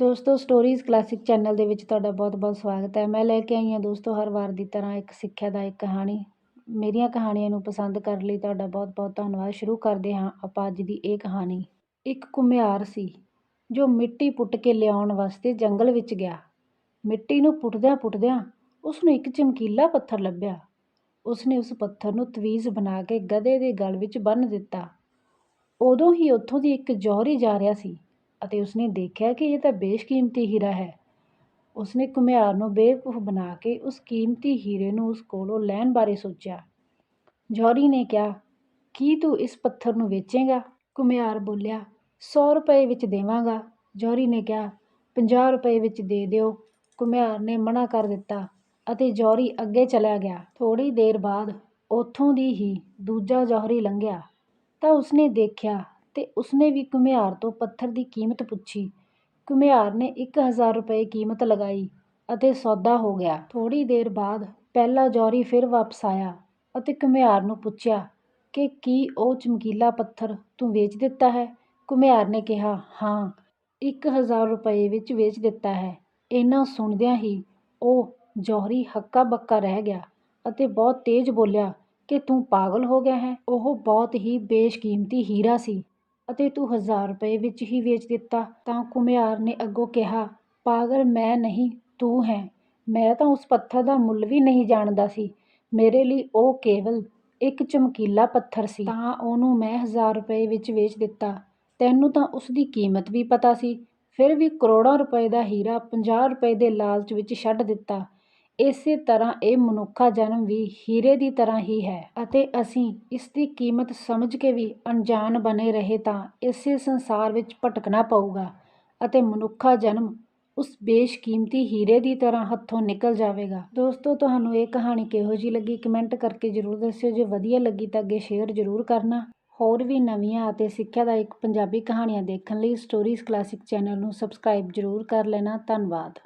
ਦੋਸਤੋ stories classic channel ਦੇ ਵਿੱਚ ਤੁਹਾਡਾ ਬਹੁਤ-ਬਹੁਤ ਸਵਾਗਤ ਹੈ। ਮੈਂ ਲੈ ਕੇ ਆਈ ਹਾਂ ਦੋਸਤੋ, ਹਰ ਵਾਰ ਦੀ ਤਰ੍ਹਾਂ ਇੱਕ ਸਿੱਖਿਆਦਾਇਕ ਕਹਾਣੀ। ਮੇਰੀਆਂ ਕਹਾਣੀਆਂ ਨੂੰ ਪਸੰਦ ਕਰਨ ਲਈ ਤੁਹਾਡਾ ਬਹੁਤ-ਬਹੁਤ ਧੰਨਵਾਦ। ਸ਼ੁਰੂ ਕਰਦੇ ਹਾਂ ਆਪਾਂ ਅੱਜ ਦੀ ਇਹ ਕਹਾਣੀ। ਇੱਕ ਘੁਮਿਆਰ ਸੀ, ਜੋ ਮਿੱਟੀ ਪੁੱਟ ਕੇ ਲਿਆਉਣ ਵਾਸਤੇ ਜੰਗਲ ਵਿੱਚ ਗਿਆ। ਮਿੱਟੀ ਨੂੰ ਪੁੱਟਦਿਆਂ-ਪੁੱਟਦਿਆਂ ਉਸ ਨੂੰ ਇੱਕ ਚਮਕੀਲਾ ਪੱਥਰ ਲੱਭਿਆ। ਉਸਨੇ ਉਸ ਪੱਥਰ ਨੂੰ ਤਵੀਜ਼ ਬਣਾ ਕੇ ਗਧੇ ਦੇ ਗਲ ਵਿੱਚ ਬੰਨ੍ਹ ਦਿੱਤਾ। ਉਦੋਂ ਹੀ ਉੱਥੋਂ ਦੀ ਇੱਕ ਜੌਹਰੀ ਜਾ ਰਿਹਾ ਸੀ। ਅਤੇ ਉਸਨੇ ਦੇਖਿਆ ਕਿ ਇਹ ਤਾਂ ਬੇਸ਼ਕੀਮਤੀ ਹੀਰਾ ਹੈ। ਉਸਨੇ ਘੁਮਿਆਰ ਨੂੰ ਬੇਵਕੂਫ ਬਣਾ ਕੇ ਉਸ ਕੀਮਤੀ ਹੀਰੇ ਨੂੰ ਉਸ ਕੋਲੋਂ ਲੈਣ ਬਾਰੇ ਸੋਚਿਆ। ਜੌਹਰੀ ਨੇ ਕਿਹਾ, ਕੀ ਤੂੰ ਇਸ ਪੱਥਰ ਨੂੰ ਵੇਚੇਂਗਾ? ਘੁਮਿਆਰ ਬੋਲਿਆ, ਸੌ ਰੁਪਏ ਵਿੱਚ ਦੇਵਾਂਗਾ। ਜੌਹਰੀ ਨੇ ਕਿਹਾ, ਪੰਜਾਹ ਰੁਪਏ ਵਿੱਚ ਦੇ ਦਿਓ। ਘੁਮਿਆਰ ਨੇ ਮਨਾ ਕਰ ਦਿੱਤਾ ਅਤੇ ਜੌਹਰੀ ਅੱਗੇ ਚਲਾ ਗਿਆ। ਥੋੜ੍ਹੀ ਦੇਰ ਬਾਅਦ ਉੱਥੋਂ ਦੀ ਹੀ ਦੂਜਾ ਜੌਹਰੀ ਲੰਘਿਆ। ਤਾਂ ਉਸਨੇ ਦੇਖਿਆ ਅਤੇ ਉਸਨੇ ਵੀ ਘੁਮਿਆਰ ਤੋਂ ਪੱਥਰ ਦੀ ਕੀਮਤ ਪੁੱਛੀ। ਘੁਮਿਆਰ ਨੇ ਇੱਕ ਹਜ਼ਾਰ ਰੁਪਏ ਕੀਮਤ ਲਗਾਈ ਅਤੇ ਸੌਦਾ ਹੋ ਗਿਆ। ਥੋੜ੍ਹੀ ਦੇਰ ਬਾਅਦ ਪਹਿਲਾ ਜੌਹਰੀ ਫਿਰ ਵਾਪਸ ਆਇਆ ਅਤੇ ਘੁਮਿਆਰ ਨੂੰ ਪੁੱਛਿਆ ਕਿ ਕੀ ਉਹ ਚਮਕੀਲਾ ਪੱਥਰ ਤੂੰ ਵੇਚ ਦਿੱਤਾ ਹੈ? ਘੁਮਿਆਰ ਨੇ ਕਿਹਾ, ਹਾਂ, ਇੱਕ ਹਜ਼ਾਰ ਰੁਪਏ ਵਿੱਚ ਵੇਚ ਦਿੱਤਾ ਹੈ। ਇਹਨਾਂ ਸੁਣਦਿਆਂ ਹੀ ਉਹ ਜੌਹਰੀ ਹੱਕਾ ਬੱਕਾ ਰਹਿ ਗਿਆ ਅਤੇ ਬਹੁਤ ਤੇਜ਼ ਬੋਲਿਆ ਕਿ ਤੂੰ ਪਾਗਲ ਹੋ ਗਿਆ ਹੈ? ਉਹ ਬਹੁਤ ਹੀ ਬੇਸ਼ਕੀਮਤੀ ਹੀਰਾ ਸੀ। ਅਤੇ ਤੂੰ ਹਜ਼ਾਰ ਰੁਪਏ ਵਿੱਚ ਹੀ ਵੇਚ ਦਿੱਤਾ, ਤਾਂ ਘੁਮਿਆਰ ਨੇ ਅੱਗੋਂ ਕਿਹਾ, ਪਾਗਲ, ਮੈਂ ਨਹੀਂ, ਤੂੰ ਹੈ। ਮੈਂ ਤਾਂ ਉਸ ਪੱਥਰ ਦਾ ਮੁੱਲ ਵੀ ਨਹੀਂ ਜਾਣਦਾ ਸੀ। ਮੇਰੇ ਲਈ ਉਹ ਕੇਵਲ ਇੱਕ ਚਮਕੀਲਾ ਪੱਥਰ ਸੀ। ਤਾਂ ਉਹਨੂੰ ਮੈਂ ਹਜ਼ਾਰ ਰੁਪਏ ਵਿੱਚ ਵੇਚ ਦਿੱਤਾ। ਤੈਨੂੰ ਤਾਂ ਉਸ ਦੀ ਕੀਮਤ ਵੀ ਪਤਾ ਸੀ। ਫਿਰ ਵੀ ਕਰੋੜਾਂ ਰੁਪਏ ਦਾ ਹੀਰਾ ਪੰਜਾਹ ਰੁਪਏ ਦੇ ਲਾਲਚ ਵਿੱਚ ਛੱਡ ਦਿੱਤਾ। ਇਸੇ ਤਰ੍ਹਾਂ ਇਹ ਮਨੁੱਖਾ ਜਨਮ ਵੀ ਹੀਰੇ ਦੀ ਤਰ੍ਹਾਂ ਹੀ ਹੈ ਅਤੇ ਅਸੀਂ ਇਸ ਦੀ ਕੀਮਤ ਸਮਝ ਕੇ ਵੀ ਅਣਜਾਣ ਬਣੇ ਰਹੇ ਤਾਂ ਇਸੇ ਸੰਸਾਰ ਵਿੱਚ ਭਟਕਣਾ ਪਊਗਾ ਅਤੇ ਮਨੁੱਖਾ ਜਨਮ ਉਸ ਬੇਸ਼ਕੀਮਤੀ ਹੀਰੇ ਦੀ ਤਰ੍ਹਾਂ ਹੱਥੋਂ ਨਿਕਲ ਜਾਵੇਗਾ। ਦੋਸਤੋ, ਤੁਹਾਨੂੰ ਇਹ ਕਹਾਣੀ ਕਿਹੋ ਜੀ ਲੱਗੀ? ਕਮੈਂਟ ਕਰਕੇ ਜ਼ਰੂਰ ਦੱਸਿਓ। ਜੇ ਵਧੀਆ ਲੱਗੀ ਤਾਂ ਅੱਗੇ ਸ਼ੇਅਰ ਜ਼ਰੂਰ ਕਰਨਾ। ਹੋਰ ਵੀ ਨਵੀਆਂ ਅਤੇ ਸਿੱਖਿਆਦਾਇਕ ਪੰਜਾਬੀ ਕਹਾਣੀਆਂ ਦੇਖਣ ਲਈ ਸਟੋਰੀਜ਼ ਕਲਾਸਿਕ ਚੈਨਲ ਨੂੰ ਸਬਸਕ੍ਰਾਈਬ ਜ਼ਰੂਰ ਕਰ ਲੈਣਾ। ਧੰਨਵਾਦ।